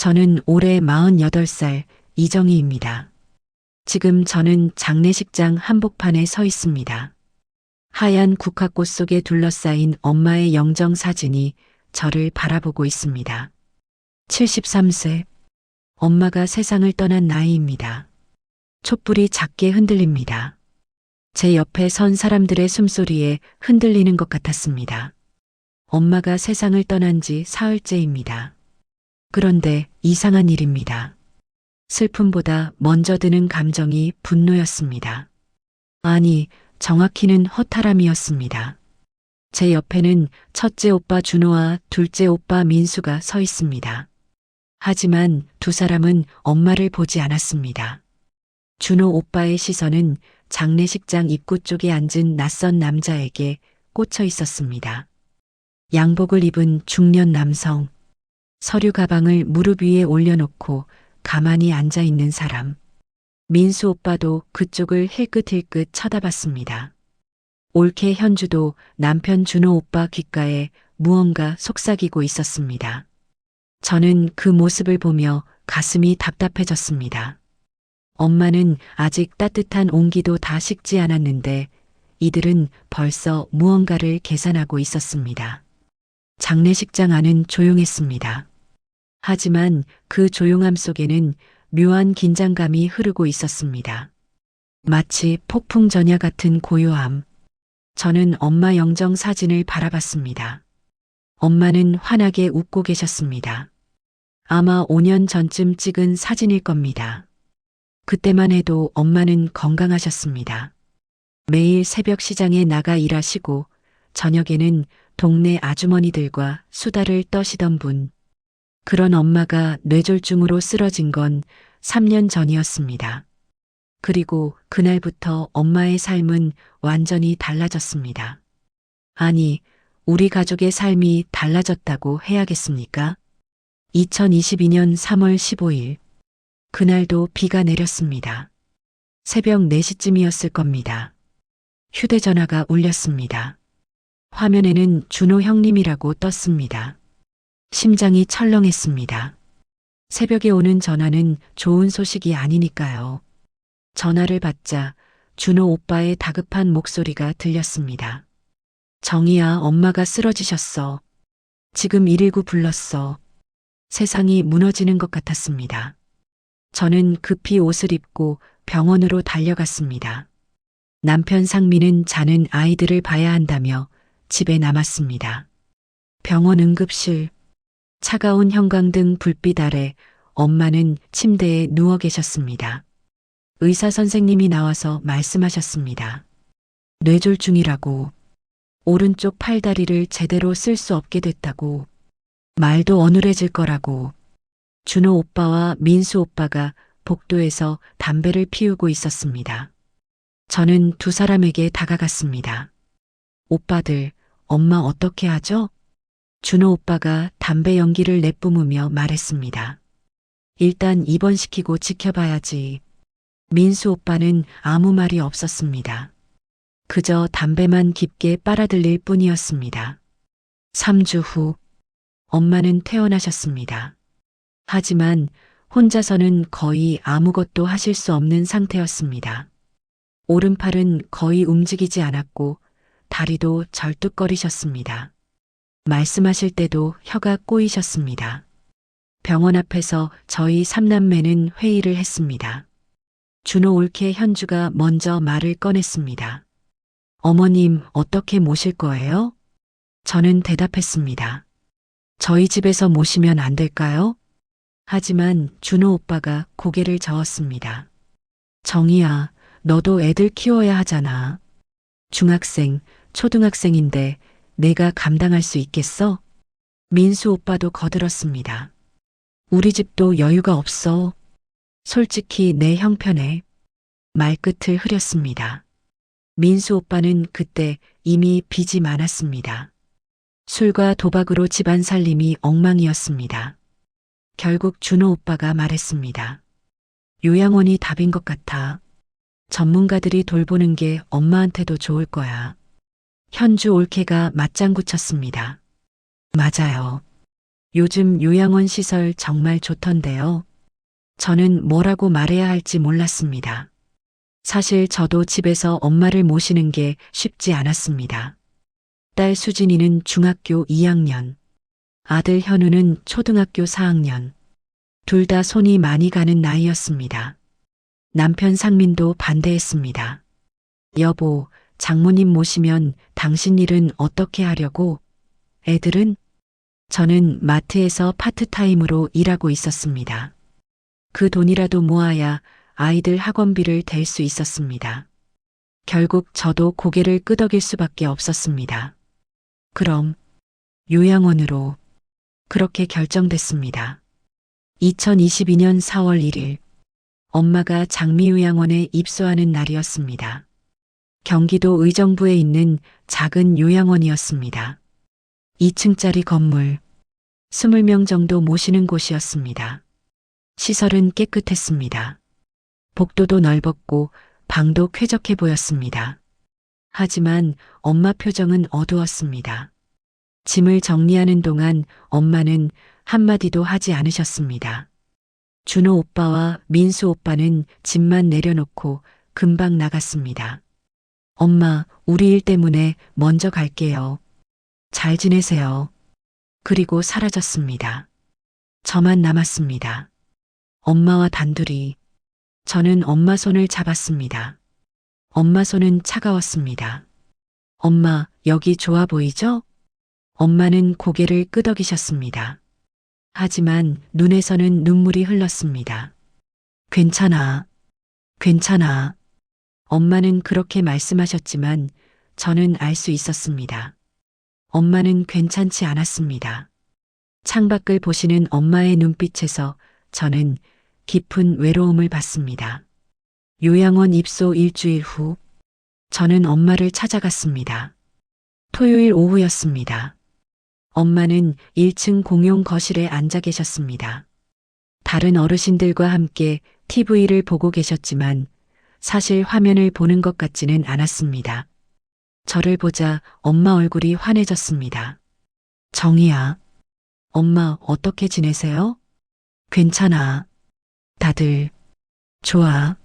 저는 올해 48살 이정희입니다. 지금 저는 장례식장 한복판에 서 있습니다. 하얀 국화꽃 속에 둘러싸인 엄마의 영정 사진이 저를 바라보고 있습니다. 73세. 엄마가 세상을 떠난 나이입니다. 촛불이 작게 흔들립니다. 제 옆에 선 사람들의 숨소리에 흔들리는 것 같았습니다. 엄마가 세상을 떠난 지 사흘째입니다. 그런데 이상한 일입니다. 슬픔보다 먼저 드는 감정이 분노였습니다. 아니, 정확히는 허탈함이었습니다. 제 옆에는 첫째 오빠 준호와 둘째 오빠 민수가 서 있습니다. 하지만 두 사람은 엄마를 보지 않았습니다. 준호 오빠의 시선은 장례식장 입구 쪽에 앉은 낯선 남자에게 꽂혀 있었습니다. 양복을 입은 중년 남성, 서류 가방을 무릎 위에 올려놓고 가만히 앉아 있는 사람. 민수 오빠도 그쪽을 힐끗힐끗 쳐다봤습니다. 올케 현주도 남편 준호 오빠 귓가에 무언가 속삭이고 있었습니다. 저는 그 모습을 보며 가슴이 답답해졌습니다. 엄마는 아직 따뜻한 온기도 다 식지 않았는데 이들은 벌써 무언가를 계산하고 있었습니다. 장례식장 안은 조용했습니다. 하지만 그 조용함 속에는 묘한 긴장감이 흐르고 있었습니다. 마치 폭풍 전야 같은 고요함. 저는 엄마 영정 사진을 바라봤습니다. 엄마는 환하게 웃고 계셨습니다. 아마 5년 전쯤 찍은 사진일 겁니다. 그때만 해도 엄마는 건강하셨습니다. 매일 새벽 시장에 나가 일하시고 저녁에는 동네 아주머니들과 수다를 떠시던 분. 그런 엄마가 뇌졸중으로 쓰러진 건 3년 전이었습니다. 그리고 그날부터 엄마의 삶은 완전히 달라졌습니다. 아니, 우리 가족의 삶이 달라졌다고 해야겠습니까? 2022년 3월 15일. 그날도 비가 내렸습니다. 새벽 4시쯤이었을 겁니다. 휴대전화가 울렸습니다. 화면에는 준호 형님이라고 떴습니다. 심장이 철렁했습니다. 새벽에 오는 전화는 좋은 소식이 아니니까요. 전화를 받자 준호 오빠의 다급한 목소리가 들렸습니다. 정희야, 엄마가 쓰러지셨어. 지금 119 불렀어. 세상이 무너지는 것 같았습니다. 저는 급히 옷을 입고 병원으로 달려갔습니다. 남편 상민은 자는 아이들을 봐야 한다며 집에 남았습니다. 병원 응급실, 차가운 형광등 불빛 아래 엄마는 침대에 누워 계셨습니다. 의사 선생님이 나와서 말씀하셨습니다. 뇌졸중이라고, 오른쪽 팔다리를 제대로 쓸 수 없게 됐다고, 말도 어눌해질 거라고, 준호 오빠와 민수 오빠가 복도에서 담배를 피우고 있었습니다. 저는 두 사람에게 다가갔습니다. 오빠들, 엄마 어떻게 하죠? 준호 오빠가 담배 연기를 내뿜으며 말했습니다. 일단 입원시키고 지켜봐야지. 민수 오빠는 아무 말이 없었습니다. 그저 담배만 깊게 빨아들일 뿐이었습니다. 3주 후, 엄마는 퇴원하셨습니다. 하지만 혼자서는 거의 아무것도 하실 수 없는 상태였습니다. 오른팔은 거의 움직이지 않았고 다리도 절뚝거리셨습니다. 말씀하실 때도 혀가 꼬이셨습니다. 병원 앞에서 저희 삼남매는 회의를 했습니다. 준호 올케 현주가 먼저 말을 꺼냈습니다. 어머님 어떻게 모실 거예요? 저는 대답했습니다. 저희 집에서 모시면 안 될까요? 하지만 준호 오빠가 고개를 저었습니다. 정희야, 너도 애들 키워야 하잖아. 중학생, 초등학생인데 내가 감당할 수 있겠어? 민수 오빠도 거들었습니다. 우리 집도 여유가 없어. 솔직히 내 형편에 말끝을 흐렸습니다. 민수 오빠는 그때 이미 빚이 많았습니다. 술과 도박으로 집안 살림이 엉망이었습니다. 결국 준호 오빠가 말했습니다. 요양원이 답인 것 같아. 전문가들이 돌보는 게 엄마한테도 좋을 거야. 현주 올케가 맞장구 쳤습니다. 맞아요. 요즘 요양원 시설 정말 좋던데요. 저는 뭐라고 말해야 할지 몰랐습니다. 사실 저도 집에서 엄마를 모시는 게 쉽지 않았습니다. 딸 수진이는 중학교 2학년, 아들 현우는 초등학교 4학년. 둘 다 손이 많이 가는 나이였습니다. 남편 상민도 반대했습니다. 여보, 장모님 모시면 당신 일은 어떻게 하려고? 애들은? 저는 마트에서 파트타임으로 일하고 있었습니다. 그 돈이라도 모아야 아이들 학원비를 댈 수 있었습니다. 결국 저도 고개를 끄덕일 수밖에 없었습니다. 그럼 요양원으로 그렇게 결정됐습니다. 2022년 4월 1일 엄마가 장미요양원에 입소하는 날이었습니다. 경기도 의정부에 있는 작은 요양원이었습니다. 2층짜리 건물, 20명 정도 모시는 곳이었습니다. 시설은 깨끗했습니다. 복도도 넓었고 방도 쾌적해 보였습니다. 하지만 엄마 표정은 어두웠습니다. 짐을 정리하는 동안 엄마는 한마디도 하지 않으셨습니다. 준호 오빠와 민수 오빠는 짐만 내려놓고 금방 나갔습니다. 엄마, 우리 일 때문에 먼저 갈게요. 잘 지내세요. 그리고 사라졌습니다. 저만 남았습니다. 엄마와 단둘이. 저는 엄마 손을 잡았습니다. 엄마 손은 차가웠습니다. 엄마, 여기 좋아 보이죠? 엄마는 고개를 끄덕이셨습니다. 하지만 눈에서는 눈물이 흘렀습니다. 괜찮아. 괜찮아. 엄마는 그렇게 말씀하셨지만 저는 알 수 있었습니다. 엄마는 괜찮지 않았습니다. 창밖을 보시는 엄마의 눈빛에서 저는 깊은 외로움을 받습니다. 요양원 입소 일주일 후, 저는 엄마를 찾아갔습니다. 토요일 오후였습니다. 엄마는 1층 공용 거실에 앉아 계셨습니다. 다른 어르신들과 함께 TV를 보고 계셨지만 사실 화면을 보는 것 같지는 않았습니다. 저를 보자 엄마 얼굴이 환해졌습니다. 정희야. 엄마 어떻게 지내세요? 괜찮아. 다들 좋아.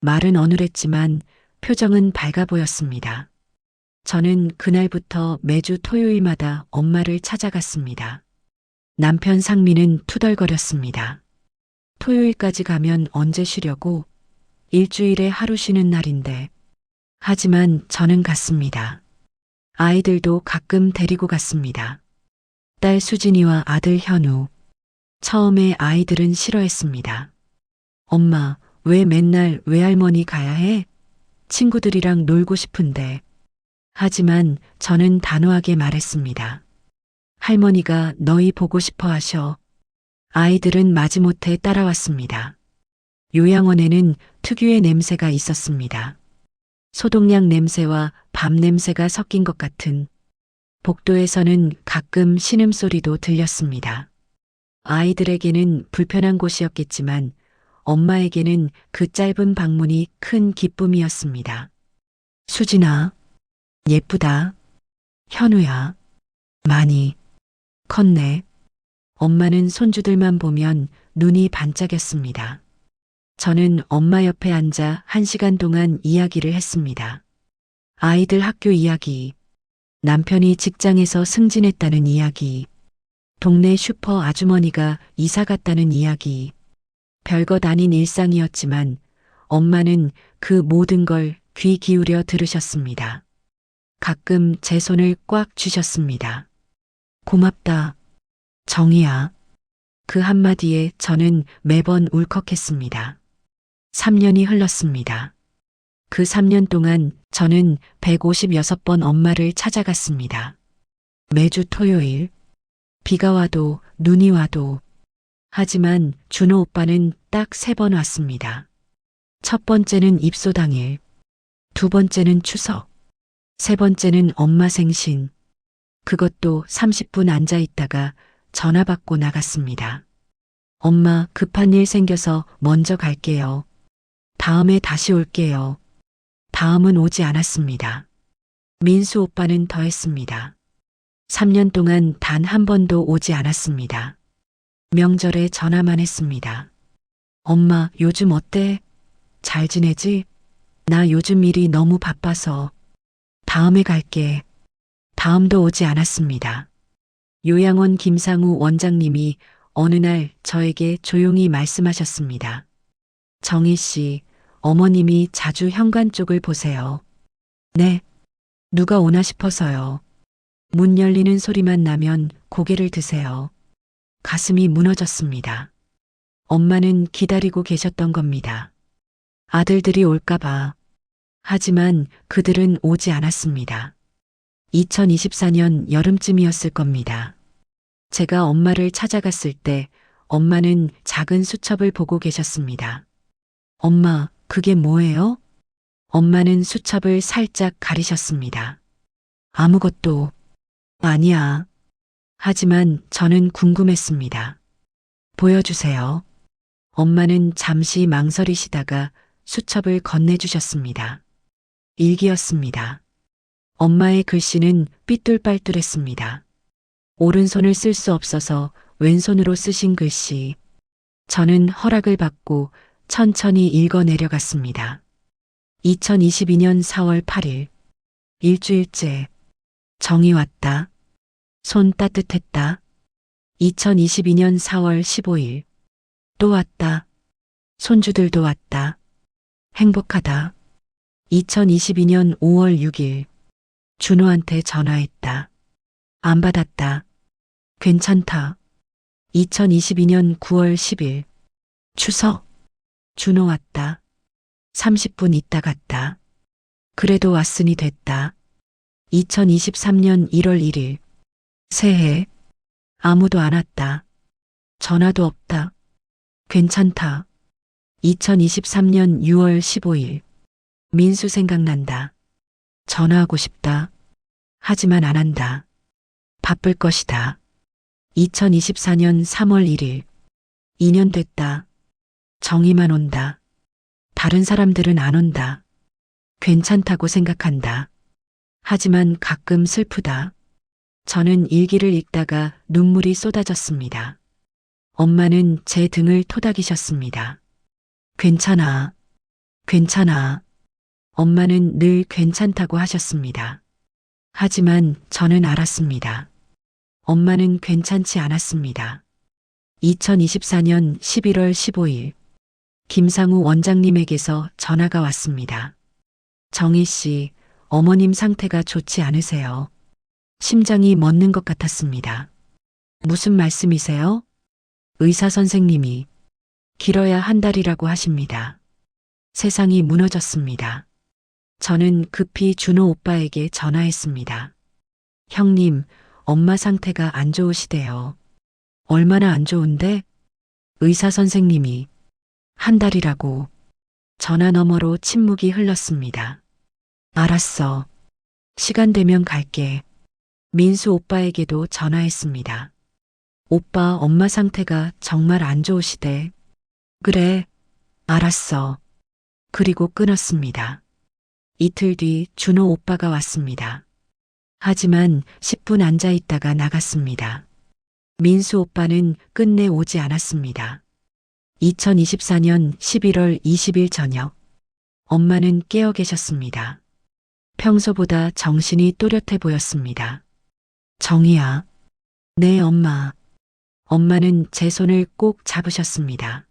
말은 어눌했지만 표정은 밝아 보였습니다. 저는 그날부터 매주 토요일마다 엄마를 찾아갔습니다. 남편 상민은 투덜거렸습니다. 토요일까지 가면 언제 쉬려고? 일주일에 하루 쉬는 날인데. 하지만 저는 갔습니다. 아이들도 가끔 데리고 갔습니다. 딸 수진이와 아들 현우. 처음에 아이들은 싫어했습니다. 엄마, 왜 맨날 외할머니 가야 해? 친구들이랑 놀고 싶은데. 하지만 저는 단호하게 말했습니다. 할머니가 너희 보고 싶어 하셔. 아이들은 마지못해 따라왔습니다. 요양원에는 특유의 냄새가 있었습니다. 소독약 냄새와 밤 냄새가 섞인 것 같은 복도에서는 가끔 신음소리도 들렸습니다. 아이들에게는 불편한 곳이었겠지만 엄마에게는 그 짧은 방문이 큰 기쁨이었습니다. 수진아, 예쁘다. 현우야, 많이 컸네. 엄마는 손주들만 보면 눈이 반짝였습니다. 저는 엄마 옆에 앉아 한 시간 동안 이야기를 했습니다. 아이들 학교 이야기, 남편이 직장에서 승진했다는 이야기, 동네 슈퍼 아주머니가 이사 갔다는 이야기, 별것 아닌 일상이었지만 엄마는 그 모든 걸 귀 기울여 들으셨습니다. 가끔 제 손을 꽉 쥐셨습니다. 고맙다. 정이야. 그 한마디에 저는 매번 울컥했습니다. 3년이 흘렀습니다. 그 3년 동안 저는 156번 엄마를 찾아갔습니다. 매주 토요일, 비가 와도 눈이 와도 하지만 준호 오빠는 딱 세 번 왔습니다. 첫 번째는 입소 당일, 두 번째는 추석, 세 번째는 엄마 생신. 그것도 30분 앉아 있다가 전화 받고 나갔습니다. 엄마 급한 일 생겨서 먼저 갈게요. 다음에 다시 올게요. 다음은 오지 않았습니다. 민수 오빠는 더 했습니다. 3년 동안 단 한 번도 오지 않았습니다. 명절에 전화만 했습니다. 엄마, 요즘 어때? 잘 지내지? 나 요즘 일이 너무 바빠서. 다음에 갈게. 다음도 오지 않았습니다. 요양원 김상우 원장님이 어느 날 저에게 조용히 말씀하셨습니다. 정희 씨, 어머님이 자주 현관 쪽을 보세요. 네. 누가 오나 싶어서요. 문 열리는 소리만 나면 고개를 드세요. 가슴이 무너졌습니다. 엄마는 기다리고 계셨던 겁니다. 아들들이 올까봐. 하지만 그들은 오지 않았습니다. 2024년 여름쯤이었을 겁니다. 제가 엄마를 찾아갔을 때 엄마는 작은 수첩을 보고 계셨습니다. 엄마, 그게 뭐예요? 엄마는 수첩을 살짝 가리셨습니다. 아무것도 아니야. 하지만 저는 궁금했습니다. 보여주세요. 엄마는 잠시 망설이시다가 수첩을 건네주셨습니다. 일기였습니다. 엄마의 글씨는 삐뚤빨뚤했습니다. 오른손을 쓸 수 없어서 왼손으로 쓰신 글씨. 저는 허락을 받고 천천히 읽어 내려갔습니다. 2022년 4월 8일. 일주일째. 정이 왔다. 손 따뜻했다. 2022년 4월 15일. 또 왔다. 손주들도 왔다. 행복하다. 2022년 5월 6일. 준호한테 전화했다. 안 받았다. 괜찮다. 2022년 9월 10일. 추석. 준호 왔다. 30분 있다 갔다. 그래도 왔으니 됐다. 2023년 1월 1일. 새해. 아무도 안 왔다. 전화도 없다. 괜찮다. 2023년 6월 15일. 민수 생각난다. 전화하고 싶다. 하지만 안 한다. 바쁠 것이다. 2024년 3월 1일. 2년 됐다. 정이만 온다. 다른 사람들은 안 온다. 괜찮다고 생각한다. 하지만 가끔 슬프다. 저는 일기를 읽다가 눈물이 쏟아졌습니다. 엄마는 제 등을 토닥이셨습니다. 괜찮아. 괜찮아. 엄마는 늘 괜찮다고 하셨습니다. 하지만 저는 알았습니다. 엄마는 괜찮지 않았습니다. 2024년 11월 15일 김상우 원장님에게서 전화가 왔습니다. 정희 씨, 어머님 상태가 좋지 않으세요. 심장이 멎는 것 같았습니다. 무슨 말씀이세요? 의사 선생님이 길어야 한 달이라고 하십니다. 세상이 무너졌습니다. 저는 급히 준호 오빠에게 전화했습니다. 형님, 엄마 상태가 안 좋으시대요. 얼마나 안 좋은데? 의사 선생님이 한 달이라고 전화 너머로 침묵이 흘렀습니다. 알았어. 시간 되면 갈게. 민수 오빠에게도 전화했습니다. 오빠 엄마 상태가 정말 안 좋으시대. 그래. 알았어. 그리고 끊었습니다. 이틀 뒤 준호 오빠가 왔습니다. 하지만 10분 앉아 있다가 나갔습니다. 민수 오빠는 끝내 오지 않았습니다. 2024년 11월 20일 저녁, 엄마는 깨어 계셨습니다. 평소보다 정신이 또렷해 보였습니다. 정희야. 네, 엄마. 엄마는 제 손을 꼭 잡으셨습니다.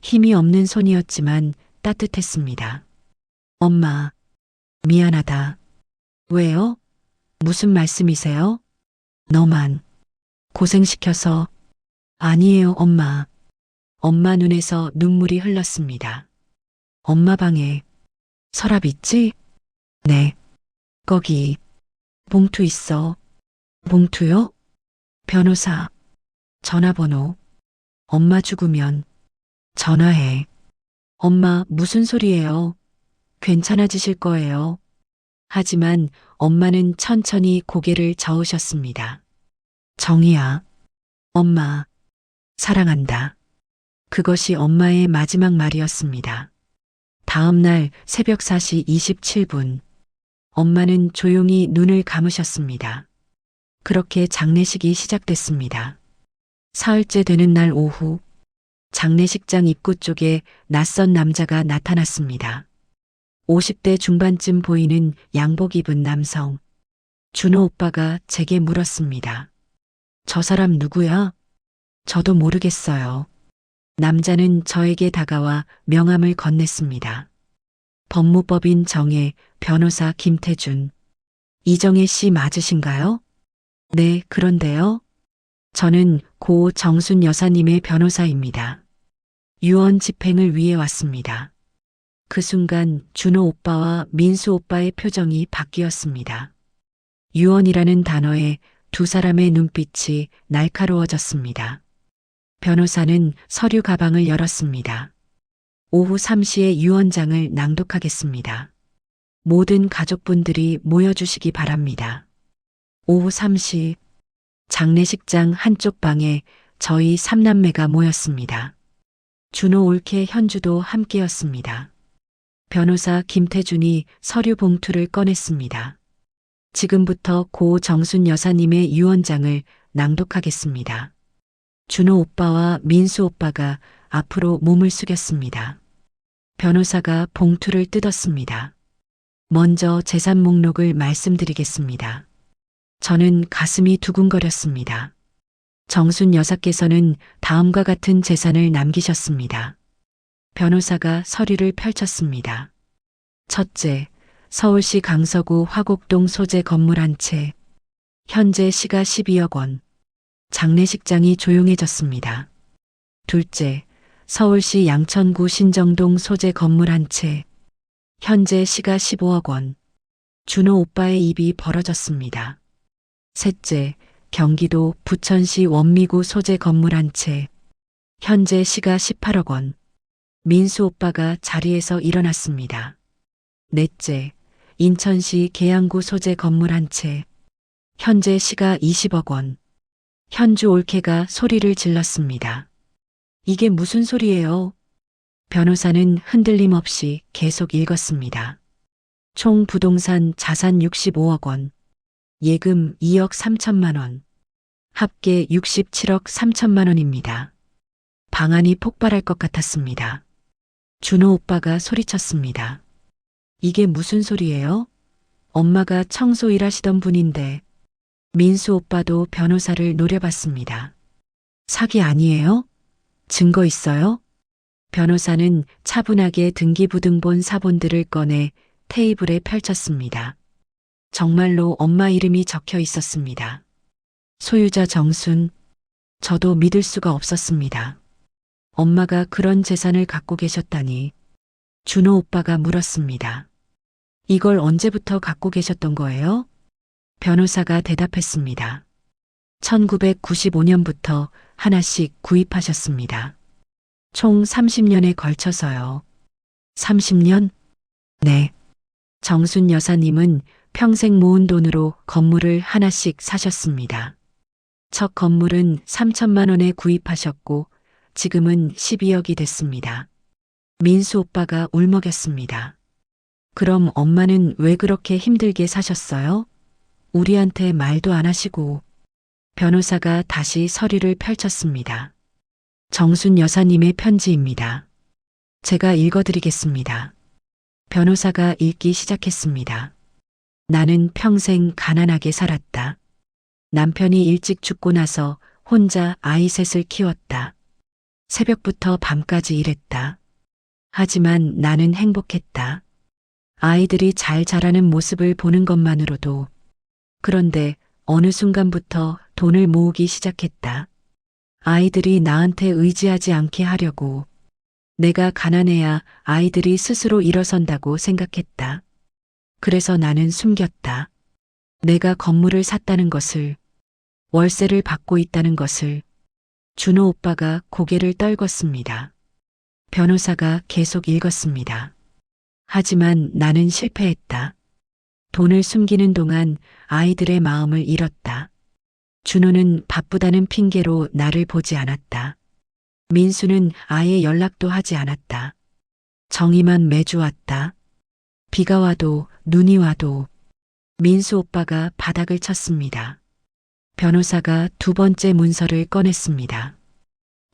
힘이 없는 손이었지만 따뜻했습니다. 엄마, 미안하다. 왜요? 무슨 말씀이세요? 너만 고생시켜서 아니에요, 엄마. 엄마 눈에서 눈물이 흘렀습니다. 엄마 방에 서랍 있지? 네. 거기 봉투 있어. 봉투요? 변호사. 전화번호. 엄마 죽으면 전화해. 엄마 무슨 소리예요? 괜찮아지실 거예요. 하지만 엄마는 천천히 고개를 저으셨습니다. 정희야. 엄마. 사랑한다. 그것이 엄마의 마지막 말이었습니다. 다음 날 새벽 4시 27분. 엄마는 조용히 눈을 감으셨습니다. 그렇게 장례식이 시작됐습니다. 사흘째 되는 날 오후, 장례식장 입구 쪽에 낯선 남자가 나타났습니다. 50대 중반쯤 보이는 양복 입은 남성. 준호 오빠가 제게 물었습니다. 저 사람 누구야? 저도 모르겠어요. 남자는 저에게 다가와 명함을 건넸습니다. 법무법인 정혜, 변호사 김태준. 이정혜 씨 맞으신가요? 네, 그런데요. 저는 고 정순 여사님의 변호사입니다. 유언 집행을 위해 왔습니다. 그 순간 준호 오빠와 민수 오빠의 표정이 바뀌었습니다. 유언이라는 단어에 두 사람의 눈빛이 날카로워졌습니다. 변호사는 서류 가방을 열었습니다. 오후 3시에 유언장을 낭독하겠습니다. 모든 가족분들이 모여주시기 바랍니다. 오후 3시 장례식장 한쪽 방에 저희 삼남매가 모였습니다. 준호 올케 현주도 함께였습니다. 변호사 김태준이 서류 봉투를 꺼냈습니다. 지금부터 고 정순 여사님의 유언장을 낭독하겠습니다. 준호 오빠와 민수 오빠가 앞으로 몸을 숙였습니다. 변호사가 봉투를 뜯었습니다. 먼저 재산 목록을 말씀드리겠습니다. 저는 가슴이 두근거렸습니다. 정순 여사께서는 다음과 같은 재산을 남기셨습니다. 변호사가 서류를 펼쳤습니다. 첫째, 서울시 강서구 화곡동 소재 건물 한 채. 현재 시가 12억 원. 장례식장이 조용해졌습니다. 둘째, 서울시 양천구 신정동 소재 건물 한 채. 현재 시가 15억 원. 준호 오빠의 입이 벌어졌습니다. 셋째, 경기도 부천시 원미구 소재 건물 한 채. 현재 시가 18억 원. 민수 오빠가 자리에서 일어났습니다. 넷째, 인천시 계양구 소재 건물 한 채. 현재 시가 20억 원. 현주 올케가 소리를 질렀습니다. 이게 무슨 소리예요? 변호사는 흔들림 없이 계속 읽었습니다. 총 부동산 자산 65억 원. 예금 2억 3천만 원. 합계 67억 3천만 원입니다. 방안이 폭발할 것 같았습니다. 준호 오빠가 소리쳤습니다. 이게 무슨 소리예요? 엄마가 청소 일하시던 분인데 민수 오빠도 변호사를 노려봤습니다. 사기 아니에요? 증거 있어요? 변호사는 차분하게 등기부등본 사본들을 꺼내 테이블에 펼쳤습니다. 정말로 엄마 이름이 적혀 있었습니다. 소유자 정순, 저도 믿을 수가 없었습니다. 엄마가 그런 재산을 갖고 계셨다니. 준호 오빠가 물었습니다. 이걸 언제부터 갖고 계셨던 거예요? 변호사가 대답했습니다. 1995년부터 하나씩 구입하셨습니다. 총 30년에 걸쳐서요. 30년? 네. 정순 여사님은 평생 모은 돈으로 건물을 하나씩 사셨습니다. 첫 건물은 3천만 원에 구입하셨고 지금은 12억이 됐습니다. 민수 오빠가 울먹였습니다. 그럼 엄마는 왜 그렇게 힘들게 사셨어요? 우리한테 말도 안 하시고 변호사가 다시 서류를 펼쳤습니다. 정순 여사님의 편지입니다. 제가 읽어드리겠습니다. 변호사가 읽기 시작했습니다. 나는 평생 가난하게 살았다. 남편이 일찍 죽고 나서 혼자 아이 셋을 키웠다. 새벽부터 밤까지 일했다. 하지만 나는 행복했다. 아이들이 잘 자라는 모습을 보는 것만으로도. 그런데 어느 순간부터 돈을 모으기 시작했다. 아이들이 나한테 의지하지 않게 하려고. 내가 가난해야 아이들이 스스로 일어선다고 생각했다. 그래서 나는 숨겼다. 내가 건물을 샀다는 것을, 월세를 받고 있다는 것을, 준호 오빠가 고개를 떨궜습니다. 변호사가 계속 읽었습니다. 하지만 나는 실패했다. 돈을 숨기는 동안 아이들의 마음을 잃었다. 준호는 바쁘다는 핑계로 나를 보지 않았다. 민수는 아예 연락도 하지 않았다. 정이만 매주 왔다. 비가 와도 눈이 와도 민수 오빠가 바닥을 쳤습니다. 변호사가 두 번째 문서를 꺼냈습니다.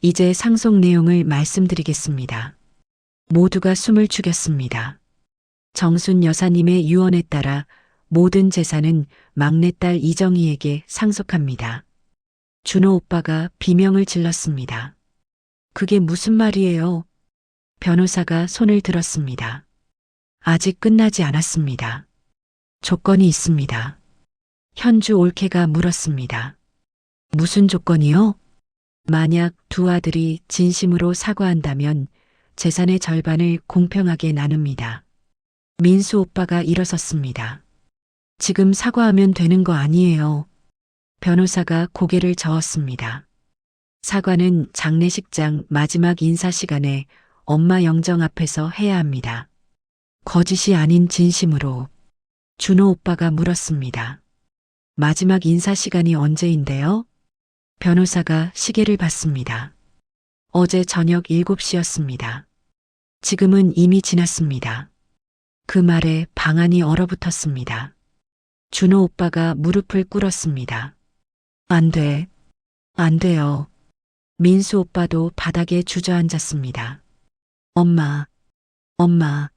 이제 상속 내용을 말씀드리겠습니다. 모두가 숨을 죽였습니다. 정순 여사님의 유언에 따라 모든 재산은 막내딸 이정희에게 상속합니다. 준호 오빠가 비명을 질렀습니다. 그게 무슨 말이에요? 변호사가 손을 들었습니다. 아직 끝나지 않았습니다. 조건이 있습니다. 현주 올케가 물었습니다. 무슨 조건이요? 만약 두 아들이 진심으로 사과한다면 재산의 절반을 공평하게 나눕니다. 민수 오빠가 일어섰습니다. 지금 사과하면 되는 거 아니에요. 변호사가 고개를 저었습니다. 사과는 장례식장 마지막 인사 시간에 엄마 영정 앞에서 해야 합니다. 거짓이 아닌 진심으로 준호 오빠가 물었습니다. 마지막 인사 시간이 언제인데요? 변호사가 시계를 봤습니다. 어제 저녁 7시였습니다. 지금은 이미 지났습니다. 그 말에 방안이 얼어붙었습니다. 준호 오빠가 무릎을 꿇었습니다. 안 돼. 안 돼요. 민수 오빠도 바닥에 주저앉았습니다. 엄마, 엄마.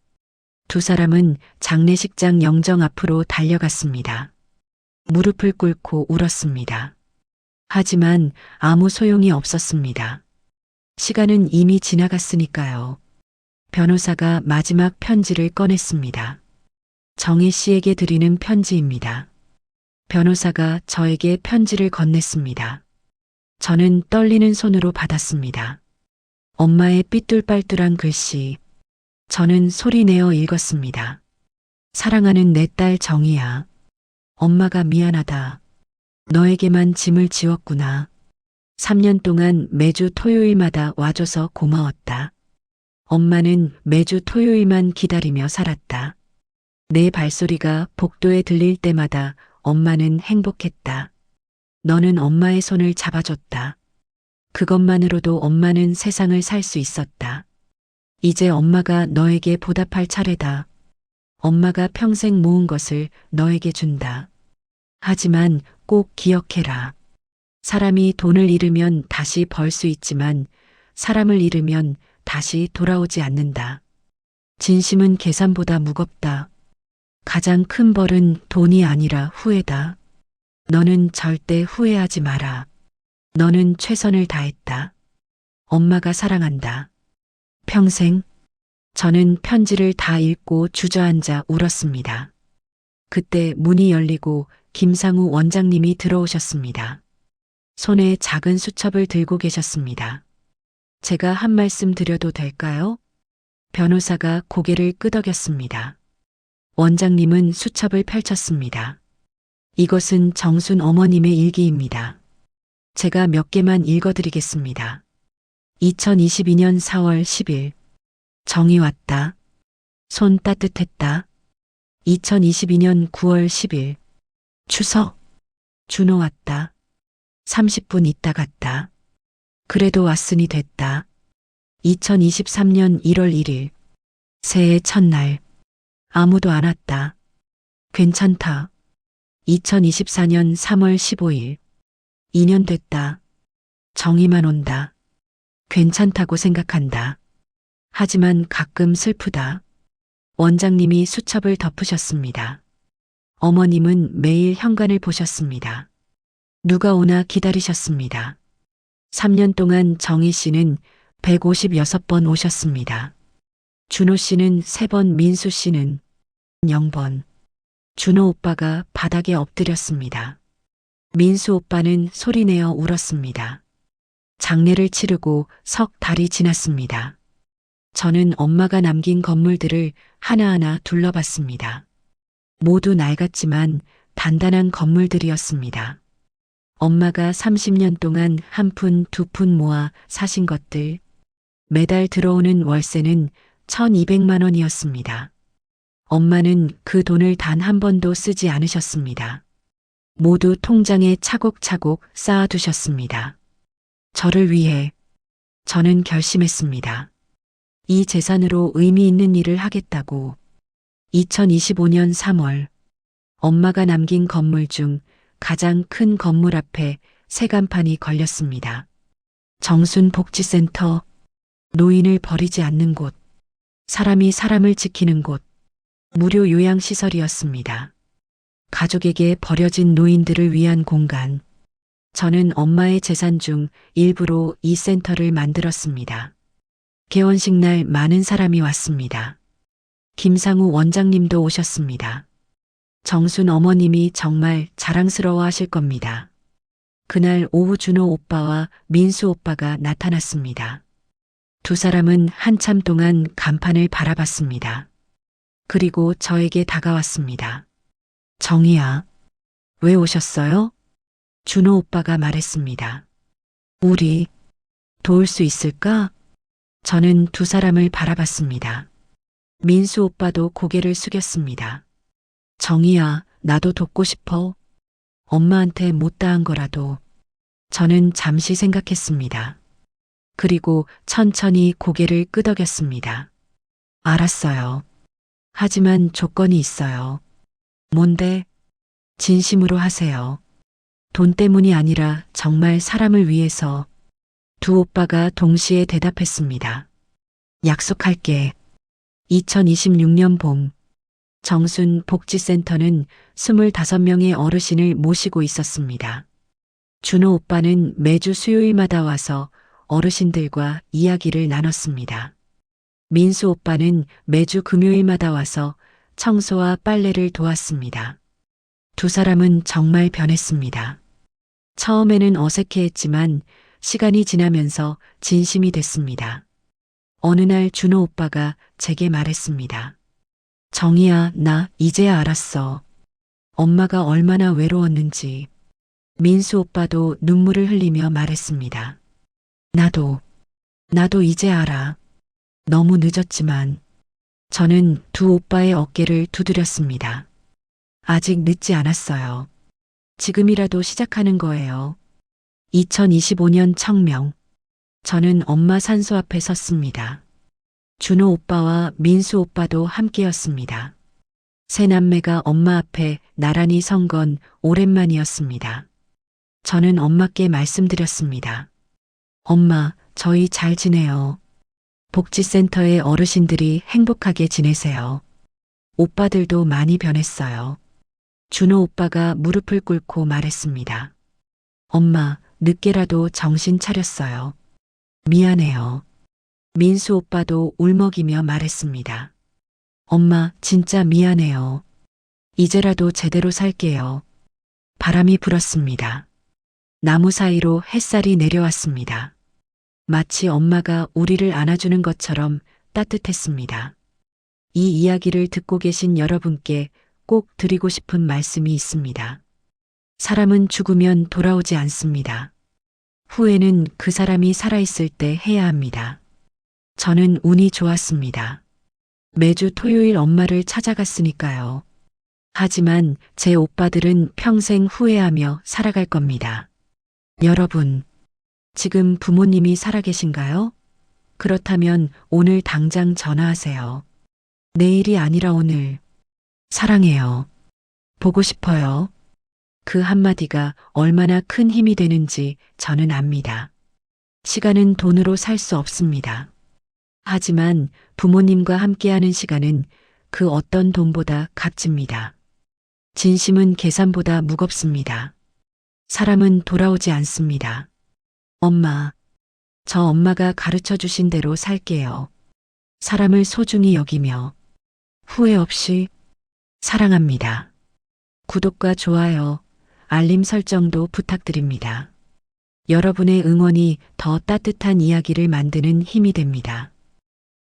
두 사람은 장례식장 영정 앞으로 달려갔습니다. 무릎을 꿇고 울었습니다. 하지만 아무 소용이 없었습니다. 시간은 이미 지나갔으니까요. 변호사가 마지막 편지를 꺼냈습니다. 정희 씨에게 드리는 편지입니다. 변호사가 저에게 편지를 건넸습니다. 저는 떨리는 손으로 받았습니다. 엄마의 삐뚤빨뚤한 글씨. 저는 소리내어 읽었습니다. 사랑하는 내 딸 정희야. 엄마가 미안하다. 너에게만 짐을 지웠구나. 3년 동안 매주 토요일마다 와줘서 고마웠다. 엄마는 매주 토요일만 기다리며 살았다. 내 발소리가 복도에 들릴 때마다 엄마는 행복했다. 너는 엄마의 손을 잡아줬다. 그것만으로도 엄마는 세상을 살 수 있었다. 이제 엄마가 너에게 보답할 차례다. 엄마가 평생 모은 것을 너에게 준다. 하지만 꼭 기억해라. 사람이 돈을 잃으면 다시 벌 수 있지만 사람을 잃으면 다시 돌아오지 않는다. 진심은 계산보다 무겁다. 가장 큰 벌은 돈이 아니라 후회다. 너는 절대 후회하지 마라. 너는 최선을 다했다. 엄마가 사랑한다. 평생. 저는 편지를 다 읽고 주저앉아 울었습니다. 그때 문이 열리고 김상우 원장님이 들어오셨습니다. 손에 작은 수첩을 들고 계셨습니다. 제가 한 말씀 드려도 될까요? 변호사가 고개를 끄덕였습니다. 원장님은 수첩을 펼쳤습니다. 이것은 정순 어머님의 일기입니다. 제가 몇 개만 읽어드리겠습니다. 2022년 4월 10일. 정이 왔다. 손 따뜻했다. 2022년 9월 10일. 추석. 준호 왔다. 30분 있다 갔다. 그래도 왔으니 됐다. 2023년 1월 1일. 새해 첫날. 아무도 안 왔다. 괜찮다. 2024년 3월 15일. 2년 됐다. 정이만 온다. 괜찮다고 생각한다. 하지만 가끔 슬프다. 원장님이 수첩을 덮으셨습니다. 어머님은 매일 현관을 보셨습니다. 누가 오나 기다리셨습니다. 3년 동안 정희 씨는 156번 오셨습니다. 준호 씨는 3번, 민수 씨는 0번. 준호 오빠가 바닥에 엎드렸습니다. 민수 오빠는 소리내어 울었습니다. 장례를 치르고 석 달이 지났습니다. 저는 엄마가 남긴 건물들을 하나하나 둘러봤습니다. 모두 낡았지만 단단한 건물들이었습니다. 엄마가 30년 동안 한 푼, 두 푼 모아 사신 것들. 매달 들어오는 월세는 1200만 원이었습니다. 엄마는 그 돈을 단 한 번도 쓰지 않으셨습니다. 모두 통장에 차곡차곡 쌓아두셨습니다. 저를 위해 저는 결심했습니다. 이 재산으로 의미 있는 일을 하겠다고 2025년 3월 엄마가 남긴 건물 중 가장 큰 건물 앞에 세간판이 걸렸습니다. 정순 복지센터, 노인을 버리지 않는 곳, 사람이 사람을 지키는 곳, 무료 요양시설이었습니다. 가족에게 버려진 노인들을 위한 공간. 저는 엄마의 재산 중 일부로 이 센터를 만들었습니다. 개원식 날 많은 사람이 왔습니다. 김상우 원장님도 오셨습니다. 정순 어머님이 정말 자랑스러워 하실 겁니다. 그날 오후 준호 오빠와 민수 오빠가 나타났습니다. 두 사람은 한참 동안 간판을 바라봤습니다. 그리고 저에게 다가왔습니다. 정희야, 왜 오셨어요? 준호 오빠가 말했습니다. 우리 도울 수 있을까? 저는 두 사람을 바라봤습니다. 민수 오빠도 고개를 숙였습니다. 정희야, 나도 돕고 싶어. 엄마한테 못다한 거라도. 저는 잠시 생각했습니다. 그리고 천천히 고개를 끄덕였습니다. 알았어요. 하지만 조건이 있어요. 뭔데? 진심으로 하세요. 돈 때문이 아니라 정말 사람을 위해서 두 오빠가 동시에 대답했습니다. 약속할게. 2026년 봄, 정순 복지센터는 25명의 어르신을 모시고 있었습니다. 준호 오빠는 매주 수요일마다 와서 어르신들과 이야기를 나눴습니다. 민수 오빠는 매주 금요일마다 와서 청소와 빨래를 도왔습니다. 두 사람은 정말 변했습니다. 처음에는 어색해했지만 시간이 지나면서 진심이 됐습니다. 어느 날 준호 오빠가 제게 말했습니다. 정희야, 나 이제야 알았어. 엄마가 얼마나 외로웠는지. 민수 오빠도 눈물을 흘리며 말했습니다. 나도, 나도 이제 알아. 너무 늦었지만. 저는 두 오빠의 어깨를 두드렸습니다. 아직 늦지 않았어요. 지금이라도 시작하는 거예요. 2025년 청명. 저는 엄마 산소 앞에 섰습니다. 준호 오빠와 민수 오빠도 함께였습니다. 세 남매가 엄마 앞에 나란히 선 건 오랜만이었습니다. 저는 엄마께 말씀드렸습니다. 엄마, 저희 잘 지내요. 복지센터의 어르신들이 행복하게 지내세요. 오빠들도 많이 변했어요. 준호 오빠가 무릎을 꿇고 말했습니다. 엄마, 늦게라도 정신 차렸어요. 미안해요. 민수 오빠도 울먹이며 말했습니다. 엄마, 진짜 미안해요. 이제라도 제대로 살게요. 바람이 불었습니다. 나무 사이로 햇살이 내려왔습니다. 마치 엄마가 우리를 안아주는 것처럼 따뜻했습니다. 이 이야기를 듣고 계신 여러분께 꼭 드리고 싶은 말씀이 있습니다. 사람은 죽으면 돌아오지 않습니다. 후회는 그 사람이 살아있을 때 해야 합니다. 저는 운이 좋았습니다. 매주 토요일 엄마를 찾아갔으니까요. 하지만 제 오빠들은 평생 후회하며 살아갈 겁니다. 여러분, 지금 부모님이 살아계신가요? 그렇다면 오늘 당장 전화하세요. 내일이 아니라 오늘. 사랑해요. 보고 싶어요. 그 한마디가 얼마나 큰 힘이 되는지 저는 압니다. 시간은 돈으로 살 수 없습니다. 하지만 부모님과 함께하는 시간은 그 어떤 돈보다 값집니다. 진심은 계산보다 무겁습니다. 사람은 돌아오지 않습니다. 엄마, 저 엄마가 가르쳐 주신 대로 살게요. 사람을 소중히 여기며 후회 없이 사랑합니다. 구독과 좋아요, 알림 설정도 부탁드립니다. 여러분의 응원이 더 따뜻한 이야기를 만드는 힘이 됩니다.